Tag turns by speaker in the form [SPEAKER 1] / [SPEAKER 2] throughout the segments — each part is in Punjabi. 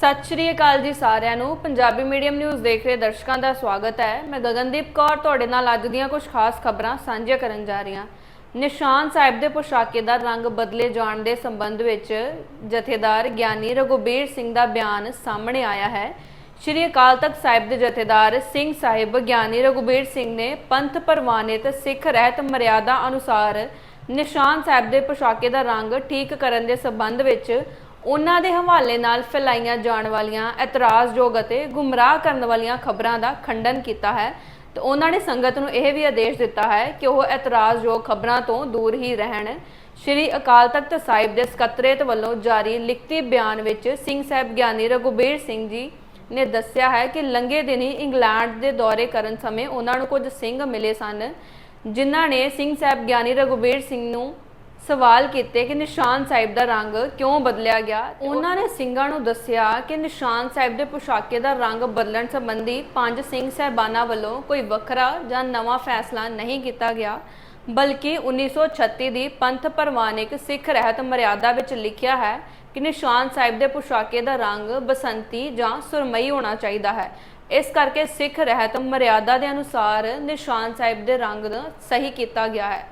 [SPEAKER 1] ਸਤਿ ਸ਼੍ਰੀ ਅਕਾਲ ਜੀ ਸਾਰਿਆਂ ਨੂੰ। ਪੰਜਾਬੀ ਮੀਡੀਅਮ ਨਿਊਜ਼ ਦੇਖ ਰਹੇ ਦਰਸ਼ਕਾਂ ਦਾ ਸਵਾਗਤ ਹੈ। ਮੈਂ ਗਗਨਦੀਪ ਕੌਰ ਤੁਹਾਡੇ ਨਾਲ ਅੱਜ ਦੀਆਂ ਕੁਝ ਖਾਸ ਖਬਰਾਂ ਸਾਂਝੀਆਂ ਕਰਨ ਜਾ ਰਹੀ ਹਾਂ। ਨਿਸ਼ਾਨ ਸਾਹਿਬ ਦੇ ਪੁਸ਼ਾਕੇ ਦਾ ਰੰਗ ਬਦਲੇ ਜਾਣ ਦੇ ਸੰਬੰਧ ਵਿੱਚ ਜਥੇਦਾਰ ਗਿਆਨੀ ਰਘੁਬੀਰ ਸਿੰਘ ਦਾ ਬਿਆਨ ਸਾਹਮਣੇ ਆਇਆ ਹੈ। ਸ਼੍ਰੀ ਅਕਾਲ ਤਖਤ ਸਾਹਿਬ ਦੇ ਜਥੇਦਾਰ ਸਿੰਘ ਸਾਹਿਬ ਗਿਆਨੀ ਰਘੁਬੀਰ ਸਿੰਘ ਨੇ ਪੰਥ ਪ੍ਰਵਾਨਿਤ ਸਿੱਖ ਰਹਿਤ ਮਰਿਆਦਾ ਅਨੁਸਾਰ ਨਿਸ਼ਾਨ ਸਾਹਿਬ ਦੇ ਪੁਸ਼ਾਕੇ ਦਾ ਰੰਗ ਠੀਕ ਕਰਨ ਦੇ ਸੰਬੰਧ ਵਿੱਚ ਉਹਨਾਂ ਦੇ ਹਵਾਲੇ ਨਾਲ ਫੈਲਾਈਆਂ ਜਾਣ ਵਾਲੀਆਂ ਇਤਰਾਜ਼ਯੋਗ ਅਤੇ ਗੁੰਮਰਾਹ ਕਰਨ ਵਾਲੀਆਂ ਖਬਰਾਂ ਦਾ ਖੰਡਨ ਕੀਤਾ ਹੈ। ਤੇ ਉਹਨਾਂ ਨੇ ਸੰਗਤ ਨੂੰ ਇਹ ਵੀ ਆਦੇਸ਼ ਦਿੱਤਾ ਹੈ ਕਿ ਉਹ ਇਤਰਾਜ਼ਯੋਗ ਖਬਰਾਂ ਤੋਂ ਦੂਰ ਹੀ ਰਹਿਣ। ਸ਼੍ਰੀ ਅਕਾਲ ਤਖਤ ਸਾਹਿਬ ਦੇ ਸਕੱਤਰੇਤ ਵੱਲੋਂ ਜਾਰੀ ਲਿਖਤੀ ਬਿਆਨ ਵਿੱਚ ਸਿੰਘ ਸਾਹਿਬ ਗਿਆਨੀ ਰਘੁਬੀਰ ਸਿੰਘ ਜੀ ਨੇ ਦੱਸਿਆ ਹੈ ਕਿ ਲੰਘੇ ਹੀ ਇੰਗਲੈਂਡ ਦੇ ਦੌਰੇ ਕਰਨ ਸਮੇਂ ਉਹਨਾਂ ਨੂੰ ਕੁਝ ਸਿੰਘ ਮਿਲੇ ਸਨ, ਜਿਨ੍ਹਾਂ ਨੇ ਸਿੰਘ ਸਾਹਿਬ ਗਿਆਨੀ ਰਘੁਬੀਰ ਸਿੰਘ ਨੂੰ ਸਵਾਲ ਕੀਤੇ ਕਿ ਨਿਸ਼ਾਨ ਸਾਹਿਬ ਦਾ ਰੰਗ ਕਿਉਂ ਬਦਲਿਆ ਗਿਆ? ਉਹਨਾਂ ਨੇ ਸਿੰਘਾਂ ਨੂੰ ਦੱਸਿਆ ਕਿ ਨਿਸ਼ਾਨ ਸਾਹਿਬ ਦੇ ਪੁਸ਼ਾਕੇ ਦਾ ਰੰਗ ਬਦਲਣ ਸੰਬੰਧੀ ਪੰਜ ਸਿੰਘ ਸਹਿਬਾਨਾਂ ਵੱਲੋਂ ਕੋਈ ਵੱਖਰਾ ਜਾਂ ਨਵਾਂ ਫੈਸਲਾ ਨਹੀਂ ਕੀਤਾ ਗਿਆ ਬਲਕਿ 1936 ਦੀ ਪੰਥ ਪ੍ਰਵਾਨਿਕ ਸਿੱਖ ਰਹਿਤ ਮਰਿਆਦਾ ਵਿੱਚ ਲਿਖਿਆ ਹੈ ਕਿ ਨਿਸ਼ਾਨ ਸਾਹਿਬ ਦੇ ਪੁਸ਼ਾਕੇ ਦਾ ਰੰਗ ਬਸੰਤੀ ਜਾਂ ਸੁਰਮਈ ਹੋਣਾ ਚਾਹੀਦਾ ਹੈ। ਇਸ ਕਰਕੇ ਸਿੱਖ ਰਹਿਤ ਮਰਿਆਦਾ ਦੇ ਅਨੁਸਾਰ ਨਿਸ਼ਾਨ ਸਾਹਿਬ ਦੇ ਰੰਗ ਸਹੀ ਕੀਤਾ ਗਿਆ ਹੈ।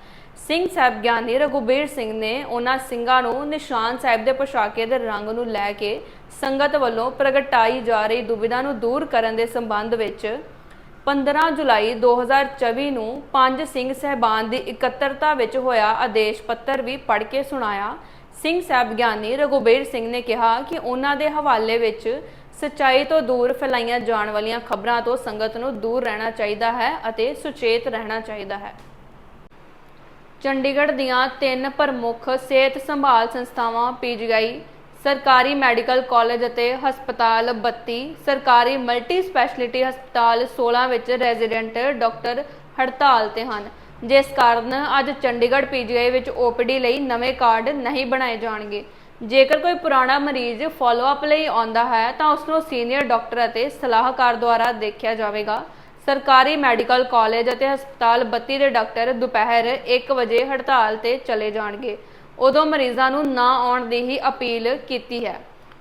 [SPEAKER 1] ਸਿੰਘ ਸਾਹਿਬ ਗਿਆਨੀ ਰਘੁਬੀਰ ਸਿੰਘ ਨੇ ਉਹਨਾਂ ਸਿੰਘਾਂ ਨੂੰ ਨਿਸ਼ਾਨ ਸਾਹਿਬ ਦੇ ਪੁਸ਼ਾਕੇ ਦੇ ਰੰਗ ਨੂੰ ਲੈ ਕੇ ਸੰਗਤ ਵੱਲੋਂ ਪ੍ਰਗਟਾਈ ਜਾ ਰਹੀ ਦੁਬਿਧਾ ਨੂੰ ਦੂਰ ਕਰਨ ਦੇ ਸੰਬੰਧ ਵਿੱਚ 15 ਜੁਲਾਈ 2024 ਨੂੰ ਪੰਜ ਸਿੰਘ ਸਹਿਬਾਨ ਦੀ ਇਕੱਤਰਤਾ ਵਿੱਚ ਹੋਇਆ ਆਦੇਸ਼ ਪੱਤਰ ਵੀ ਪੜ੍ਹ ਕੇ ਸੁਣਾਇਆ। ਸਿੰਘ ਸਾਹਿਬ ਗਿਆਨੀ ਰਘੁਬੀਰ ਸਿੰਘ ਨੇ ਕਿਹਾ ਕਿ ਉਹਨਾਂ ਦੇ ਹਵਾਲੇ ਵਿੱਚ ਸੱਚਾਈ ਤੋਂ ਦੂਰ ਫੈਲਾਈਆਂ ਜਾਣ ਵਾਲੀਆਂ ਖਬਰਾਂ ਤੋਂ ਸੰਗਤ ਨੂੰ ਦੂਰ ਰਹਿਣਾ ਚਾਹੀਦਾ ਹੈ ਅਤੇ ਸੁਚੇਤ ਰਹਿਣਾ ਚਾਹੀਦਾ ਹੈ। ਚੰਡੀਗੜ੍ਹ ਦੀਆਂ ਤਿੰਨ ਪ੍ਰਮੁੱਖ ਸਿਹਤ ਸੰਭਾਲ ਸੰਸਥਾਵਾਂ ਪੀਜੀਆਈ, ਸਰਕਾਰੀ ਮੈਡੀਕਲ ਕਾਲਜ ਅਤੇ ਹਸਪਤਾਲ 32 ਸਰਕਾਰੀ ਮਲਟੀ ਸਪੈਸ਼ਲਿਟੀ ਹਸਪਤਾਲ 16 ਵਿੱਚ ਰੈਜ਼ੀਡੈਂਟ ਡਾਕਟਰ ਹੜਤਾਲ ਤੇ ਹਨ। ਜਿਸ ਕਾਰਨ ਅੱਜ ਚੰਡੀਗੜ੍ਹ ਪੀਜੀਆਈ ਵਿੱਚ ਓਪੀਡੀ ਲਈ ਨਵੇਂ ਕਾਰਡ ਨਹੀਂ ਬਣਾਏ ਜਾਣਗੇ। ਜੇਕਰ ਕੋਈ ਪੁਰਾਣਾ ਮਰੀਜ਼ ਫਾਲੋ ਅਪ ਲਈ ਆਉਂਦਾ ਹੈ, ਤਾਂ ਉਸ ਨੂੰ ਸੀਨੀਅਰ ਡਾਕਟਰ ਅਤੇ ਸਲਾਹਕਾਰ ਦੁਆਰਾ ਦੇਖਿਆ ਜਾਵੇਗਾ। ਸਰਕਾਰੀ ਮੈਡੀਕਲ ਕਾਲਜ ਅਤੇ ਹਸਪਤਾਲ 32 ਦੇ ਡਾਕਟਰ ਦੁਪਹਿਰ 1 ਵਜੇ ਹੜਤਾਲ ਤੇ ਚਲੇ ਜਾਣਗੇ। ਉਦੋਂ ਮਰੀਜ਼ਾਂ ਨੂੰ ਨਾ ਆਉਣ ਦੀ ਹੀ ਅਪੀਲ ਕੀਤੀ ਹੈ।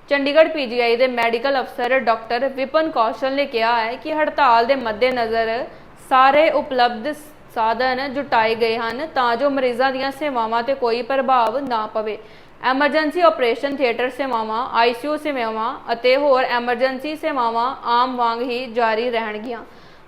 [SPEAKER 1] ਚੰਡੀਗੜ੍ਹ ਪੀਜੀਆਈ ਦੇ ਮੈਡੀਕਲ ਅਫਸਰ ਡਾਕਟਰ ਵਿਪਨ ਕੌਸ਼ਲ ਨੇ ਕਿਹਾ ਹੈ ਕਿ ਹੜਤਾਲ ਦੇ ਮੱਦੇਨਜ਼ਰ ਸਾਰੇ ਉਪਲਬਧ ਸਾਧਨ ਜੁਟਾਏ ਗਏ ਹਨ ਤਾਂ ਜੋ ਮਰੀਜ਼ਾਂ ਦੀਆਂ ਸੇਵਾਵਾਂ ਤੇ ਕੋਈ ਪ੍ਰਭਾਵ ਨਾ ਪਵੇ। ਐਮਰਜੈਂਸੀ ਆਪਰੇਸ਼ਨ ਥੀਏਟਰ ਸੇਵਾਵਾਂ ਆਈਸੀਯੂ ਸੇਵਾਵਾਂ ਅਤੇ ਹੋਰ ਐਮਰਜੈਂਸੀ ਸੇਵਾਵਾਂ ਆਮ ਵਾਂਗ ਹੀ ਜਾਰੀ ਰਹਿਣਗੀਆਂ।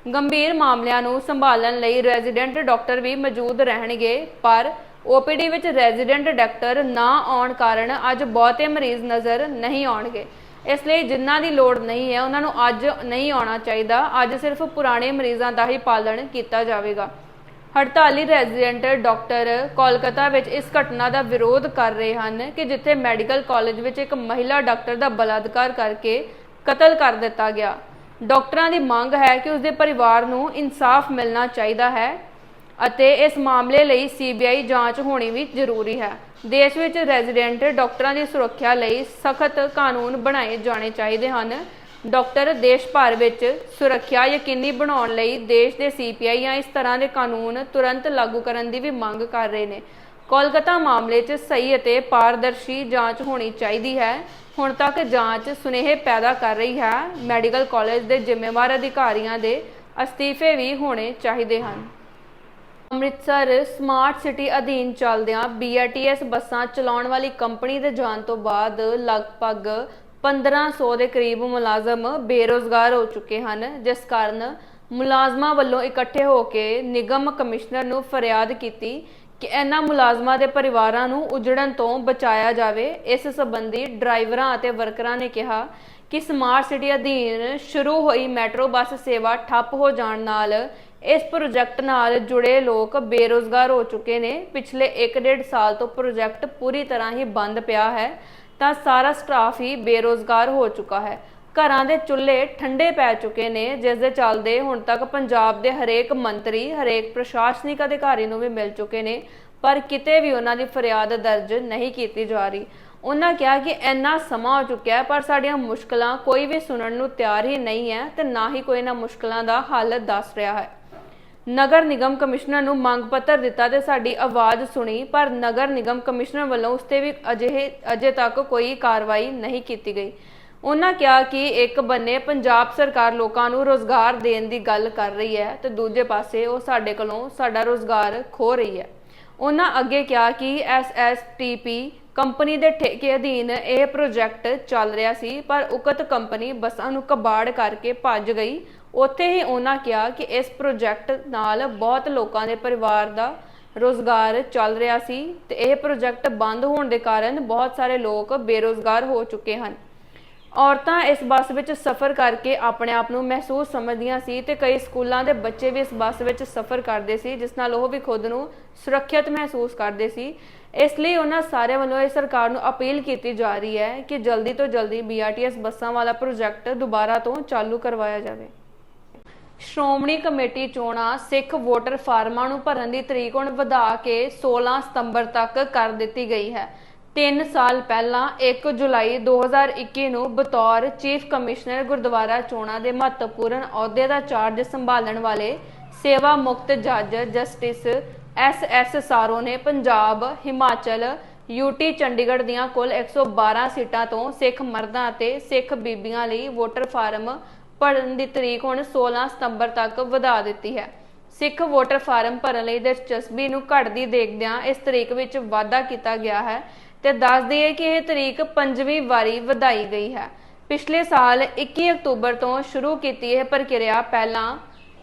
[SPEAKER 1] ਗੰਭੀਰ ਮਾਮਲਿਆਂ ਨੂੰ ਸੰਭਾਲਣ ਲਈ ਰੈਜ਼ੀਡੈਂਟ ਡਾਕਟਰ ਵੀ ਮੌਜੂਦ ਰਹਿਣਗੇ, ਪਰ ਓਪੀਡੀ ਵਿੱਚ ਰੈਜ਼ੀਡੈਂਟ ਡਾਕਟਰ ਨਾ ਆਉਣ ਕਾਰਨ ਅੱਜ ਬਹੁਤੇ ਮਰੀਜ਼ ਨਜ਼ਰ ਨਹੀਂ ਆਉਣਗੇ। ਇਸ ਲਈ ਜਿਨ੍ਹਾਂ ਦੀ ਲੋੜ ਨਹੀਂ ਹੈ, ਉਹਨਾਂ ਨੂੰ ਅੱਜ ਨਹੀਂ ਆਉਣਾ ਚਾਹੀਦਾ। ਅੱਜ ਸਿਰਫ ਪੁਰਾਣੇ ਮਰੀਜ਼ਾਂ ਦਾ ਹੀ ਪਾਲਣ ਕੀਤਾ ਜਾਵੇਗਾ। ਹੜਤਾਲੀ ਰੈਜ਼ੀਡੈਂਟ ਡਾਕਟਰ ਕੋਲਕਾਤਾ ਵਿੱਚ ਇਸ ਘਟਨਾ ਦਾ ਵਿਰੋਧ ਕਰ ਰਹੇ ਹਨ ਕਿ ਜਿੱਥੇ ਮੈਡੀਕਲ ਕਾਲਜ ਵਿੱਚ ਇੱਕ ਮਹਿਲਾ ਡਾਕਟਰ ਦਾ ਬਲਾਤਕਾਰ ਕਰਕੇ ਕਤਲ ਕਰ ਦਿੱਤਾ ਗਿਆ। ਡਾਕਟਰਾਂ ਦੀ ਮੰਗ ਹੈ ਕਿ ਉਸਦੇ ਪਰਿਵਾਰ ਨੂੰ ਇਨਸਾਫ ਮਿਲਣਾ ਚਾਹੀਦਾ ਹੈ ਅਤੇ ਇਸ ਮਾਮਲੇ ਲਈ ਸੀਬੀਆਈ ਜਾਂਚ ਹੋਣੀ ਵੀ ਜ਼ਰੂਰੀ ਹੈ। ਦੇਸ਼ ਵਿੱਚ ਰੈਜ਼ੀਡੈਂਟ ਡਾਕਟਰਾਂ ਦੀ ਸੁਰੱਖਿਆ ਲਈ ਸਖਤ ਕਾਨੂੰਨ ਬਣਾਏ ਜਾਣੇ ਚਾਹੀਦੇ ਹਨ। ਡਾਕਟਰ ਦੇਸ਼ ਭਰ ਵਿੱਚ ਸੁਰੱਖਿਆ ਯਕੀਨੀ ਬਣਾਉਣ ਲਈ ਦੇਸ਼ ਦੇ ਸੀਪੀਆਈ ਜਾਂ ਇਸ ਤਰ੍ਹਾਂ ਦੇ ਕਾਨੂੰਨ ਤੁਰੰਤ ਲਾਗੂ ਕਰਨ ਦੀ ਵੀ ਮੰਗ ਕਰ ਰਹੇ ਨੇ। ਕੋਲਕਾਤਾ ਮਾਮਲੇ 'ਚ ਸਹੀ ਅਤੇ ਪਾਰਦਰਸ਼ੀ ਜਾਂਚ ਹੋਣੀ ਚਾਹੀਦੀ ਹੈ। ਹੁਣ ਤੱਕ ਜਾਂਚ ਸੁਨੇਹੇ ਪੈਦਾ ਕਰ ਰਹੀ ਹੈ। ਮੈਡੀਕਲ ਕਾਲਜ ਦੇ ਜ਼ਿੰਮੇਵਾਰ ਅਧਿਕਾਰੀਆਂ ਦੇ ਅਸਤੀਫੇ ਵੀ ਹੋਣੇ ਚਾਹੀਦੇ ਹਨ। ਅੰਮ੍ਰਿਤਸਰ ਸਮਾਰਟ ਸਿਟੀ ਅਧੀਨ ਚੱਲਦਿਆਂ BRTS ਬੱਸਾਂ ਚਲਾਉਣ ਵਾਲੀ ਕੰਪਨੀ ਦੇ ਜਾਣ ਤੋਂ ਬਾਅਦ ਲਗਭਗ 1500 ਦੇ ਕਰੀਬ ਮੁਲਾਜ਼ਮ ਬੇਰੋਜ਼ਗਾਰ ਹੋ ਚੁੱਕੇ ਹਨ, ਜਿਸ ਕਾਰਨ ਮੁਲਾਜ਼ਮਾਂ ਵੱਲੋਂ ਇਕੱਠੇ ਹੋ ਕੇ ਨਿਗਮ ਕਮਿਸ਼ਨਰ ਨੂੰ ਫਰਿਆਦ ਕੀਤੀ ਕਿ ਇਹਨਾਂ ਮੁਲਾਜ਼ਮਾਂ ਦੇ ਪਰਿਵਾਰਾਂ ਨੂੰ ਉਜੜਨ ਤੋਂ ਬਚਾਇਆ ਜਾਵੇ। ਇਸ ਸੰਬੰਧੀ ਡਰਾਈਵਰਾਂ ਅਤੇ ਵਰਕਰਾਂ ਨੇ ਕਿਹਾ ਕਿ ਸਮਾਰਟ ਸਿਟੀ ਅਧੀਨ ਸ਼ੁਰੂ ਹੋਈ ਮੈਟਰੋ ਬੱਸ ਸੇਵਾ ਠੱਪ ਹੋ ਜਾਣ ਨਾਲ ਇਸ ਪ੍ਰੋਜੈਕਟ ਨਾਲ ਜੁੜੇ ਲੋਕ ਬੇਰੋਜ਼ਗਾਰ ਹੋ ਚੁੱਕੇ ਨੇ। ਪਿਛਲੇ 1.5 ਸਾਲ ਤੋਂ ਪ੍ਰੋਜੈਕਟ ਪੂਰੀ ਤਰ੍ਹਾਂ ਹੀ ਬੰਦ ਪਿਆ ਹੈ, ਤਾਂ ਸਾਰਾ ਸਟਾਫ ਹੀ ਬੇਰੋਜ਼ਗਾਰ ਹੋ ਚੁੱਕਾ ਹੈ। ਘਰਾਂ ਦੇ ਚੁੱਲ੍ਹੇ ਠੰਡੇ ਪੈ ਚੁੱਕੇ ਨੇ, ਜਿਸ ਦੇ ਚੱਲਦੇ ਹੁਣ ਤੱਕ ਪੰਜਾਬ ਦੇ ਹਰੇਕ ਮੰਤਰੀ, ਹਰੇਕ ਪ੍ਰਸ਼ਾਸਨਿਕ ਅਧਿਕਾਰੀ ਨੂੰ ਵੀ ਮਿਲ ਚੁੱਕੇ ਨੇ, ਪਰ ਕਿਤੇ ਵੀ ਉਹਨਾਂ ਦੀ ਫਰਿਆਦ ਦਰਜ ਨਹੀਂ ਕੀਤੀ ਜਾ ਰਹੀ। ਉਹਨਾਂ ਕਿਹਾ ਕਿ ਇੰਨਾ ਸਮਾਂ ਹੋ ਚੁੱਕਿਆ ਪਰ ਸਾਡੀਆਂ ਮੁਸ਼ਕਲਾਂ ਕੋਈ ਵੀ ਸੁਣਨ ਨੂੰ ਤਿਆਰ ਹੀ ਨਹੀਂ ਹੈ ਤੇ ਨਾ ਹੀ ਕੋਈ ਨਾ ਮੁਸ਼ਕਲਾਂ ਦਾ ਹੱਲ ਦੱਸ ਰਿਹਾ ਹੈ। ਨਗਰ ਨਿਗਮ ਕਮਿਸ਼ਨਰ ਨੂੰ ਮੰਗ ਪੱਤਰ ਦਿੱਤਾ ਤੇ ਸਾਡੀ ਆਵਾਜ਼ ਸੁਣੀ, ਪਰ ਨਗਰ ਨਿਗਮ ਕਮਿਸ਼ਨਰ ਵੱਲੋਂ ਉਸ ਤੇ ਵੀ ਅਜਿਹੇ, ਅਜੇ ਤੱਕ ਕੋਈ ਕਾਰਵਾਈ ਨਹੀਂ ਕੀਤੀ ਗਈ। ਉਹਨਾਂ ਕਿਹਾ ਕਿ ਇੱਕ ਬੰਨੇ ਪੰਜਾਬ ਸਰਕਾਰ ਲੋਕਾਂ ਨੂੰ ਰੋਜ਼ਗਾਰ ਦੇਣ ਦੀ ਗੱਲ ਕਰ ਰਹੀ ਹੈ ਤੇ ਦੂਜੇ ਪਾਸੇ ਉਹ ਸਾਡੇ ਕੋਲੋਂ ਸਾਡਾ ਰੋਜ਼ਗਾਰ ਖੋ ਰਹੀ ਹੈ। ਉਹਨਾਂ ਅੱਗੇ ਕਿਹਾ ਕਿ ਐਸਐਸਟੀਪੀ ਕੰਪਨੀ ਦੇ ਠੇਕੇ ਅਧੀਨ ਇਹ ਪ੍ਰੋਜੈਕਟ ਚੱਲ ਰਿਹਾ ਸੀ, ਪਰ ਉਕਤ ਕੰਪਨੀ ਬੱਸਾਂ ਨੂੰ ਕਬਾੜ ਕਰਕੇ ਭੱਜ ਗਈ। ਉੱਥੇ ਹੀ ਉਹਨਾਂ ਕਿਹਾ ਕਿ ਇਸ ਪ੍ਰੋਜੈਕਟ ਨਾਲ ਬਹੁਤ ਲੋਕਾਂ ਦੇ ਪਰਿਵਾਰ ਦਾ ਰੋਜ਼ਗਾਰ ਚੱਲ ਰਿਹਾ ਸੀ ਤੇ ਇਹ ਪ੍ਰੋਜੈਕਟ ਬੰਦ ਹੋਣ ਦੇ ਕਾਰਨ ਬਹੁਤ ਸਾਰੇ ਲੋਕ ਬੇਰੋਜ਼ਗਾਰ ਹੋ ਚੁੱਕੇ ਹਨ। ਔਰਤਾਂ ਇਸ ਬੱਸ ਵਿੱਚ ਸਫ਼ਰ ਕਰਕੇ ਆਪਣੇ ਆਪ ਨੂੰ ਮਹਿਸੂਸ ਸਮਝਦੀਆਂ ਸੀ ਤੇ ਕਈ ਸਕੂਲਾਂ ਦੇ ਬੱਚੇ ਵੀ ਇਸ ਬੱਸ ਵਿੱਚ ਸਫ਼ਰ ਕਰਦੇ ਸੀ, ਜਿਸ ਨਾਲ ਉਹ ਵੀ ਖੁਦ ਨੂੰ ਸੁਰੱਖਿਅਤ ਮਹਿਸੂਸ ਕਰਦੇ ਸੀ। ਇਸ ਲਈ ਉਹਨਾਂ ਸਾਰਿਆਂ ਵੱਲੋਂ ਇਹ ਸਰਕਾਰ ਨੂੰ ਅਪੀਲ ਕੀਤੀ ਜਾ ਰਹੀ ਹੈ ਕਿ ਜਲਦੀ ਤੋਂ ਜਲਦੀ BRTS ਬੱਸਾਂ ਵਾਲਾ ਪ੍ਰੋਜੈਕਟ ਦੁਬਾਰਾ ਤੋਂ ਚਾਲੂ ਕਰਵਾਇਆ ਜਾਵੇ। ਸ਼੍ਰੋਮਣੀ ਕਮੇਟੀ ਚੋਣਾਂ ਸਿੱਖ ਵੋਟਰ ਫਾਰਮਾਂ ਨੂੰ ਭਰਨ ਦੀ ਤਰੀਕ ਹੁਣ ਵਧਾ ਕੇ 16 ਸਤੰਬਰ ਤੱਕ ਕਰ ਦਿੱਤੀ ਗਈ ਹੈ। 3 ਸਾਲ ਪਹਿਲਾਂ 1 ਜੁਲਾਈ 2021 ਨੂੰ ਬਤੌਰ ਚੀਫ ਕਮਿਸ਼ਨਰ ਗੁਰਦੁਆਰਾ ਚੋਣਾਂ ਦੇ ਮਹੱਤਵਪੂਰਨ ਅਹੁਦੇ ਦਾ ਚਾਰਜ ਸੰਭਾਲਣ ਵਾਲੇ ਸੇਵਾ ਮੁਕਤ ਜੱਜ ਜਸਟਿਸ ਐਸ ਐਸ ਸਾਰੋ ਨੇ ਪੰਜਾਬ, ਹਿਮਾਚਲ ਯੂਟੀ ਚੰਡੀਗੜ੍ਹ ਦੀਆਂ ਕੁੱਲ 112 ਸੀਟਾਂ ਤੋਂ ਸਿੱਖ ਮਰਦਾਂ ਅਤੇ ਸਿੱਖ ਬੀਬੀਆਂ ਲਈ ਵੋਟਰ ਫਾਰਮ ਭਰਨ ਦੀ ਤਰੀਕ ਹੁਣ 16 ਸਤੰਬਰ ਤੱਕ ਵਧਾ ਦਿੱਤੀ ਹੈ। ਸਿੱਖ ਵੋਟਰ ਫਾਰਮ ਭਰਨ ਲਈ ਦਿਲਚਸਪੀ ਨੂੰ ਘਟਦੀ ਦੇਖਦਿਆਂ ਇਸ ਤਰੀਕ ਵਿੱਚ ਵਾਧਾ ਕੀਤਾ ਗਿਆ ਹੈ ਤੇ ਦੱਸ ਦਈਏ ਕਿ ਇਹ ਤਰੀਕ ਪੰਜਵੀਂ ਵਾਰੀ ਵਧਾਈ ਗਈ ਹੈ। ਪਿਛਲੇ ਸਾਲ 21 ਅਕਤੂਬਰ ਤੋਂ ਸ਼ੁਰੂ ਕੀਤੀ ਇਹ ਪ੍ਰਕਿਰਿਆ ਪਹਿਲਾਂ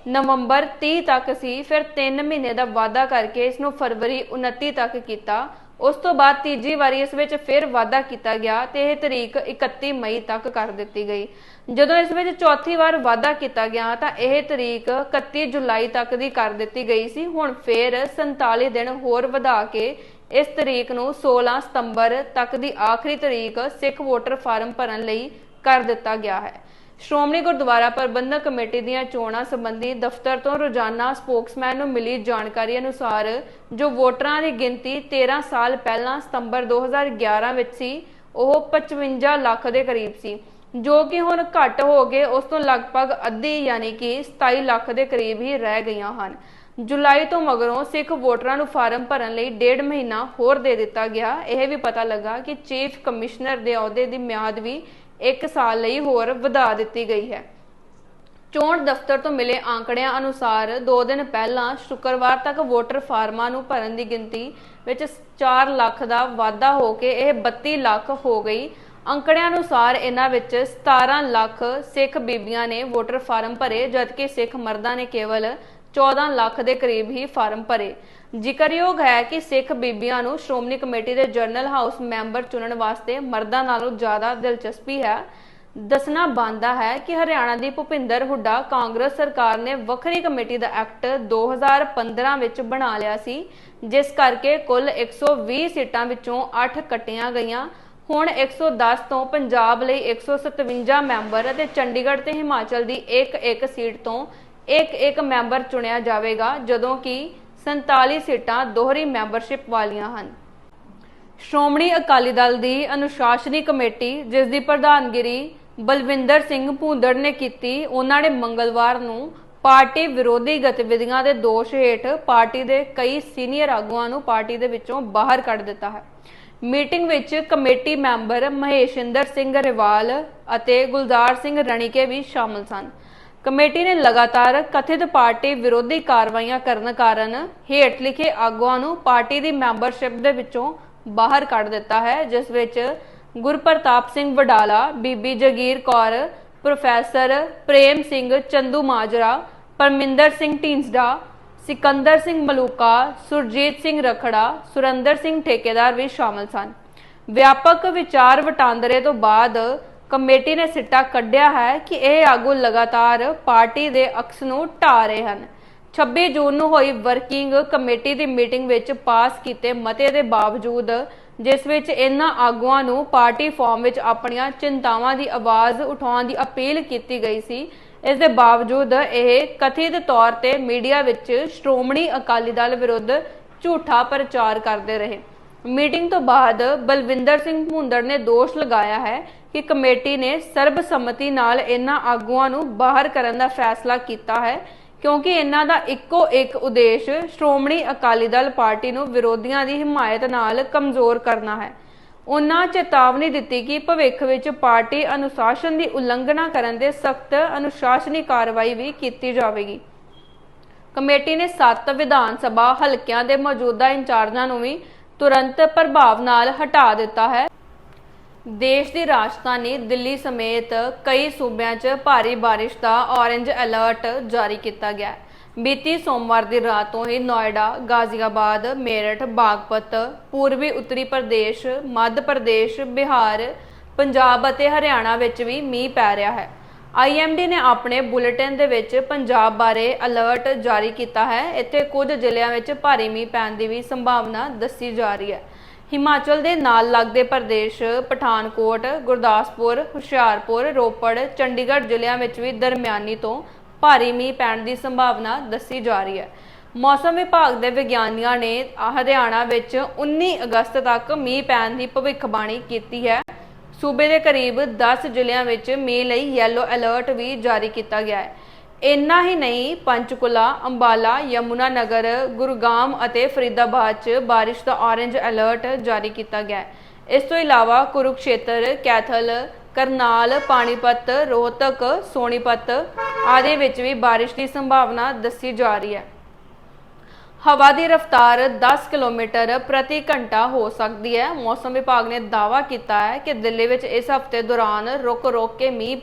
[SPEAKER 1] ਨਵੰਬਰ 30 ਤੱਕ ਸੀ, ਫਿਰ 3 ਮਹੀਨੇ ਦਾ ਵਾਧਾ ਕਰਕੇ ਇਸ ਨੂੰ ਫਰਵਰੀ 29 ਤੱਕ ਕੀਤਾ। ਉਸ ਤੋਂ ਬਾਅਦ ਤੀਜੀ ਵਾਰੀ ਇਸ ਵਿੱਚ ਫਿਰ ਵਾਧਾ ਕੀਤਾ ਗਿਆ ਤੇ ਇਹ ਤਰੀਕ 31 ਮਈ ਤੱਕ ਕਰ ਦਿੱਤੀ ਗਈ। ਜਦੋਂ ਇਸ ਵਿੱਚ ਚੌਥੀ ਵਾਰ ਵਾਧਾ ਕੀਤਾ ਗਿਆ ਤਾਂ ਇਹ ਤਰੀਕ 31 ਜੁਲਾਈ ਤੱਕ ਦੀ ਕਰ ਦਿੱਤੀ ਗਈ ਸੀ। ਹੁਣ ਫਿਰ 47 ਦਿਨ ਹੋਰ ਵਧਾ ਕੇ ਇਸ ਤਰੀਕ ਨੂੰ 16 ਸਤੰਬਰ ਤੱਕ ਦੀ ਆਖਰੀ ਤਰੀਕ ਸਿੱਖ ਵੋਟਰ ਫਾਰਮ ਭਰਨ ਲਈ ਕਰ ਦਿੱਤਾ ਗਿਆ ਹੈ। ਸ਼੍ਰੋਮਣੀ ਗੁਰਦੁਆਰਾ ਪ੍ਰਬੰਧਕ ਕਮੇਟੀ ਦੀਆਂ ਚੋਣਾਂ ਸੰਬੰਧੀ ਦਫ਼ਤਰ ਤੋਂ ਰੋਜ਼ਾਨਾ ਸਪੋਕਸਮੈਨ ਨੂੰ ਮਿਲੀ ਜਾਣਕਾਰੀ ਅਨੁਸਾਰ ਜੋ ਵੋਟਰਾਂ ਦੀ ਗਿਣਤੀ 13 ਸਾਲ ਪਹਿਲਾਂ ਸਤੰਬਰ 2011 ਵਿੱਚ ਸੀ, ਉਹ 55 ਲੱਖ ਦੇ ਕਰੀਬ ਸੀ। ਜੋ ਕਿ ਹੁਣ ਘੱਟ ਹੋ ਗਏ, ਉਸ ਤੋਂ ਲਗਭਗ ਅੱਧੀ ਯਾਨੀ ਕਿ 27 ਲੱਖ ਦੇ ਕਰੀਬ ਹੀ ਰਹਿ ਗਈਆਂ ਹਨ। ਜੁਲਾਈ ਤੋਂ ਮਗਰੋਂ ਸਿੱਖ ਵੋਟਰਾਂ ਨੂੰ ਫਾਰਮ ਭਰਨ ਲਈ ਡੇਢ ਮਹੀਨਾ ਹੋਰ ਦੇ ਦਿੱਤਾ ਗਿਆ। ਇਹ ਵੀ ਪਤਾ ਲੱਗਾ ਕਿ ਚੀਫ ਕਮਿਸ਼ਨਰ ਦੇ ਅਹੁਦੇ ਦੀ ਮਿਆਦ ਵੀ 1 ਸਾਲ ਲਈ ਹੋਰ ਵਧਾ ਦਿੱਤੀ ਗਈ ਹੈ। ਚੋਣ ਦਫ਼ਤਰ ਤੋਂ ਮਿਲੇ ਆંકੜਿਆਂ ਅਨੁਸਾਰ 2 ਦਿਨ ਪਹਿਲਾਂ ਸ਼ੁੱਕਰਵਾਰ ਤੱਕ ਵੋਟਰ ਫਾਰਮਾਂ ਨੂੰ ਭਰਨ ਦੀ ਗਿਣਤੀ ਵਿੱਚ 4 ਲੱਖ ਦਾ ਵਾਧਾ ਹੋ ਕੇ ਇਹ 32 ਲੱਖ ਹੋ ਗਈ। ਅੰਕੜਿਆਂ ਅਨੁਸਾਰ ਇਹਨਾਂ ਵਿੱਚ 17 ਲੱਖ ਸਿੱਖ ਬੀਬੀਆਂ ਨੇ ਵੋਟਰ ਫਾਰਮ ਭਰੇ, ਜਦਕਿ ਸਿੱਖ ਮਰਦਾਂ ਨੇ ਕੇਵਲ 14 ਲੱਖ ਦੇ ਕਰੀਬ ਹੀ ਫਾਰਮ ਭਰੇ। ਜ਼ਿਕਰਯੋਗ ਹੈ ਕਿ ਸਿੱਖ ਬੀਬੀਆਂ ਨੂੰ ਸ਼੍ਰੋਮਣੀ ਕਮੇਟੀ ਦੇ ਜਰਨਲ ਹਾਊਸ ਮੈਂਬਰ ਚੁਣਨ ਵਾਸਤੇ ਮਰਦਾਂ ਨਾਲੋਂ ਜ਼ਿਆਦਾ ਦਿਲਚਸਪੀ ਹੈ। ਦੱਸਣਾ ਬੰਦਾ ਹੈ ਕਿ ਹਰਿਆਣਾ ਦੀ ਭੁਪਿੰਦਰ ਹੁੱਡਾ ਕਾਂਗਰਸ ਸਰਕਾਰ ਨੇ ਵੱਖਰੀ ਕਮੇਟੀ ਦਾ ਐਕਟ 2015 ਵਿੱਚ ਬਣਾ ਲਿਆ ਸੀ, ਜਿਸ ਕਰਕੇ ਕੁੱਲ 120 ਸੀਟਾਂ ਵਿੱਚੋਂ 8 ਕੱਟੀਆਂ ਗਈਆਂ। ਹੁਣ 110 ਤੋਂ ਪੰਜਾਬ ਲਈ 157 ਮੈਂਬਰ ਅਤੇ ਚੰਡੀਗੜ੍ਹ ਤੇ ਹਿਮਾਚਲ ਦੀ ਇੱਕ ਇੱਕ ਸੀਟ ਤੋਂ ਇੱਕ ਇੱਕ ਮੈਂਬਰ ਚੁਣਿਆ ਜਾਵੇਗਾ, ਜਦੋਂ ਕਿ 47 ਸੀਟਾਂ ਦੋਹਰੀ ਮੈਂਬਰਸ਼ਿਪ ਵਾਲੀਆਂ ਹਨ। ਸ਼੍ਰੋਮਣੀ ਅਕਾਲੀ ਦਲ ਦੀ ਅਨੁਸ਼ਾਸਨੀ ਕਮੇਟੀ, ਜਿਸ ਦੀ ਪ੍ਰਧਾਨਗਿਰੀ ਬਲਵਿੰਦਰ ਸਿੰਘ ਭੂੰਦੜ ਨੇ ਕੀਤੀ, ਉਹਨਾਂ ਨੇ ਮੰਗਲਵਾਰ ਨੂੰ ਪਾਰਟੀ ਵਿਰੋਧੀ ਗਤੀਵਿਧੀਆਂ ਦੇ ਦੋਸ਼ ਹੇਠ ਪਾਰਟੀ ਦੇ ਕਈ ਸੀਨੀਅਰ ਆਗੂਆਂ ਨੂੰ ਪਾਰਟੀ ਦੇ ਵਿੱਚੋਂ ਬਾਹਰ ਕੱਢ ਦਿੱਤਾ ਹੈ। ਮੀਟਿੰਗ ਵਿੱਚ ਕਮੇਟੀ ਮੈਂਬਰ ਮਹੇਸ਼ਿੰਦਰ ਸਿੰਘ ਰਿਵਾਲ ਅਤੇ ਗੁਲਜ਼ਾਰ ਸਿੰਘ ਰਣੀਕੇ ਵੀ ਸ਼ਾਮਲ ਸਨ। ਕਮੇਟੀ ਨੇ ਲਗਾਤਾਰ ਕਥਿਤ ਪਾਰਟੀ ਵਿਰੋਧੀ ਕਾਰਵਾਈਆਂ ਕਰਨ ਕਾਰਨ ਹੇਠ ਲਿਖੇ ਆਗੂਆਂ ਨੂੰ ਪਾਰਟੀ ਦੀ ਮੈਂਬਰਸ਼ਿਪ ਦੇ ਵਿੱਚੋਂ ਬਾਹਰ ਕੱਢ ਦਿੱਤਾ ਹੈ, ਜਿਸ ਵਿੱਚ ਗੁਰਪ੍ਰਤਾਪ ਸਿੰਘ ਵਡਾਲਾ, ਬੀਬੀ ਜਗੀਰ ਕੌਰ, ਪ੍ਰੋਫੈਸਰ ਪ੍ਰੇਮ ਸਿੰਘ ਚੰਦੂ ਮਾਜਰਾ, ਪਰਮਿੰਦਰ ਸਿੰਘ ਢੀਂਸਡਾ ਸਿਕੰਦਰ ਸਿੰਘ ਮਲੂਕਾ, ਸੁਰਜੀਤ ਸਿੰਘ ਰਖੜਾ, ਸੁਰਿੰਦਰ ਸਿੰਘ ਠੇਕੇਦਾਰ ਵੀ ਸ਼ਾਮਲ ਸਨ। ਵਿਆਪਕ ਵਿਚਾਰ ਵਟਾਂਦਰੇ ਤੋਂ ਬਾਅਦ ਕਮੇਟੀ ਨੇ ਸਿੱਟਾ ਕੱਢਿਆ ਹੈ ਕਿ ਇਹ ਆਗੂ ਲਗਾਤਾਰ ਪਾਰਟੀ ਦੇ ਅਕਸ ਨੂੰ ਢਾ ਰਹੇ ਹਨ। 26 ਜੂਨ ਨੂੰ ਹੋਈ ਵਰਕਿੰਗ ਕਮੇਟੀ ਦੀ ਮੀਟਿੰਗ ਵਿੱਚ ਪਾਸ ਕੀਤੇ ਮਤੇ ਦੇ ਬਾਵਜੂਦ, ਜਿਸ ਵਿੱਚ ਇਹਨਾਂ ਆਗੂਆਂ ਨੂੰ ਪਾਰਟੀ ਫਾਰਮ ਵਿੱਚ ਆਪਣੀਆਂ ਚਿੰਤਾਵਾਂ ਦੀ ਆਵਾਜ਼ ਉਠਾਉਣ ਦੀ ਅਪੀਲ ਕੀਤੀ ਗਈ ਸੀ ਇਸ ਦੇ ਬਾਵਜੂਦ ਇਹ ਕਥਿਤ ਤੌਰ ਤੇ ਮੀਡੀਆ ਵਿੱਚ ਸ਼੍ਰੋਮਣੀ ਅਕਾਲੀ ਦਲ ਵਿਰੁੱਧ ਝੂਠਾ ਪ੍ਰਚਾਰ ਕਰਦੇ ਰਹੇ। ਮੀਟਿੰਗ ਤੋਂ ਬਾਅਦ ਬਲਵਿੰਦਰ ਸਿੰਘ ਭੁੰਦੜ ਨੇ ਦੋਸ਼ ਲਗਾਇਆ ਹੈ ਕਿ ਕਮੇਟੀ ਨੇ ਸਰਬਸੰਮਤੀ ਨਾਲ ਇਹਨਾਂ ਆਗੂਆਂ ਨੂੰ ਬਾਹਰ ਕਰਨ ਦਾ ਫੈਸਲਾ ਕੀਤਾ ਹੈ, ਕਿਉਂਕਿ ਇਹਨਾਂ ਦਾ ਇੱਕੋ ਇੱਕ ਉਦੇਸ਼ ਸ਼੍ਰੋਮਣੀ ਅਕਾਲੀ ਦਲ ਪਾਰਟੀ ਨੂੰ ਵਿਰੋਧੀਆਂ ਦੀ ਹਮਾਇਤ ਨਾਲ ਕਮਜ਼ੋਰ ਕਰਨਾ ਹੈ। ਉਨ੍ਹਾਂ ਚੇਤਾਵਨੀ ਦਿੱਤੀ ਕਿ ਭਵਿੱਖ ਵਿੱਚ ਪਾਰਟੀ ਅਨੁਸ਼ਾਸਨ ਦੀ ਉਲੰਘਣਾ ਕਰਨ ਦੇ ਸਖਤ ਅਨੁਸ਼ਾਸਨੀ ਕਾਰਵਾਈ ਵੀ ਕੀਤੀ ਜਾਵੇਗੀ। ਕਮੇਟੀ ਨੇ ਸੱਤ ਵਿਧਾਨ ਸਭਾ ਹਲਕਿਆਂ ਦੇ ਮੌਜੂਦਾ ਇੰਚਾਰਜਾਂ ਨੂੰ ਵੀ ਤੁਰੰਤ ਪ੍ਰਭਾਵ ਨਾਲ ਹਟਾ ਦਿੱਤਾ ਹੈ। ਦੇਸ਼ ਦੀ ਰਾਜਧਾਨੀ ਦਿੱਲੀ ਸਮੇਤ ਕਈ ਸੂਬਿਆਂ 'ਚ ਭਾਰੀ ਬਾਰਿਸ਼ ਦਾ ਔਰੇਂਜ ਅਲਰਟ ਜਾਰੀ ਕੀਤਾ ਗਿਆ ਹੈ। ਬੀਤੀ ਸੋਮਵਾਰ ਦੀ ਰਾਤ ਤੋਂ ਹੀ ਨੋਇਡਾ, ਗਾਜ਼ੀਆਬਾਦ, ਮੇਰਠ, ਬਾਗਪਤ, ਪੂਰਬੀ ਉੱਤਰੀ ਪ੍ਰਦੇਸ਼, ਮੱਧ ਪ੍ਰਦੇਸ਼, ਬਿਹਾਰ, ਪੰਜਾਬ ਅਤੇ ਹਰਿਆਣਾ ਵਿੱਚ ਵੀ ਮੀਂਹ ਪੈ ਰਿਹਾ ਹੈ। ਆਈਐਮਡੀ ਨੇ ਆਪਣੇ ਬੁਲੇਟਿਨ ਦੇ ਵਿੱਚ ਪੰਜਾਬ ਬਾਰੇ ਅਲਰਟ ਜਾਰੀ ਕੀਤਾ ਹੈ। ਇੱਥੇ ਕੁਝ ਜ਼ਿਲ੍ਹਿਆਂ ਵਿੱਚ ਭਾਰੀ ਮੀਂਹ ਪੈਣ ਦੀ ਵੀ ਸੰਭਾਵਨਾ ਦੱਸੀ ਜਾ ਰਹੀ ਹੈ। ਹਿਮਾਚਲ ਦੇ ਨਾਲ ਲੱਗਦੇ ਪ੍ਰਦੇਸ਼ ਪਠਾਨਕੋਟ ਗੁਰਦਾਸਪੁਰ ਹੁਸ਼ਿਆਰਪੁਰ ਰੋਪੜ ਚੰਡੀਗੜ੍ਹ ਜ਼ਿਲ੍ਹਿਆਂ ਵਿੱਚ ਵੀ ਦਰਮਿਆਨੀ ਤੋਂ ਭਾਰੀ ਮੀਂਹ ਪੈਣ ਦੀ ਸੰਭਾਵਨਾ ਦੱਸੀ ਜਾ ਰਹੀ ਹੈ। ਮੌਸਮ ਵਿਭਾਗ ਦੇ ਵਿਗਿਆਨੀਆਂ ਨੇ ਹਰਿਆਣਾ ਵਿੱਚ 19 ਅਗਸਤ ਤੱਕ ਮੀਂਹ ਪੈਣ ਦੀ ਭਵਿੱਖਬਾਣੀ ਕੀਤੀ ਹੈ। ਸੂਬੇ ਦੇ ਕਰੀਬ 10 ਜ਼ਿਲ੍ਹਿਆਂ ਵਿੱਚ ਮੀਂਹ ਲਈ ਯੈਲੋ ਅਲਰਟ ਵੀ ਜਾਰੀ ਕੀਤਾ ਗਿਆ ਹੈ। ਇੰਨਾ ਹੀ ਨਹੀਂ, ਪੰਚਕੁਲਾ, ਅੰਬਾਲਾ, ਯਮੁਨਾ ਨਗਰ, ਗੁਰਗਾਮ ਅਤੇ ਫਰੀਦਾਬਾਦ 'ਚ ਬਾਰਿਸ਼ ਦਾ ਔਰੇਂਜ ਅਲਰਟ ਜਾਰੀ ਕੀਤਾ ਗਿਆ ਹੈ। ਇਸ ਤੋਂ ਇਲਾਵਾ ਕੁਰੂਕਸ਼ੇਤਰ, ਕੈਥਲ ਕਰਨਾਲ ਪਾਣੀਪਤ, ਰੋਹਤਕ ਸੋਨੀਪਤ ਆਦਿ ਵਿੱਚ ਵੀ ਬਾਰਿਸ਼ ਦੀ ਸੰਭਾਵਨਾ ਦੱਸੀ ਜਾ ਰਹੀ ਹੈ। ਹਵਾ ਦੀ ਰਫ਼ਤਾਰ 10 ਕਿਲੋਮੀਟਰ ਪ੍ਰਤੀ ਘੰਟਾ ਹੋ ਸਕਦੀ ਹੈ। ਮੌਸਮ ਵਿਭਾਗ ਨੇ ਦਾਅਵਾ ਕੀਤਾ ਹੈ ਕਿ ਦਿੱਲੀ ਵਿੱਚ ਇਸ ਹਫ਼ਤੇ ਦੌਰਾਨ ਰੁਕ-ਰੁਕ ਕੇ ਮੀਂਹ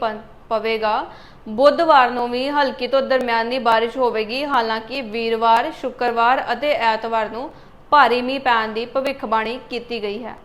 [SPEAKER 1] ਪਵੇਗਾ। ਬੁੱਧਵਾਰ ਨੂੰ ਵੀ ਹਲਕੀ ਤੋਂ ਦਰਮਿਆਨੀ ਬਾਰਿਸ਼ ਹੋਵੇਗੀ। ਹਾਲਾਂਕਿ ਵੀਰਵਾਰ, ਸ਼ੁੱਕਰਵਾਰ ਅਤੇ ਐਤਵਾਰ ਨੂੰ ਭਾਰੀ ਮੀਂਹ ਪੈਣ ਦੀ ਭਵਿੱਖਬਾਣੀ ਕੀਤੀ ਗਈ ਹੈ।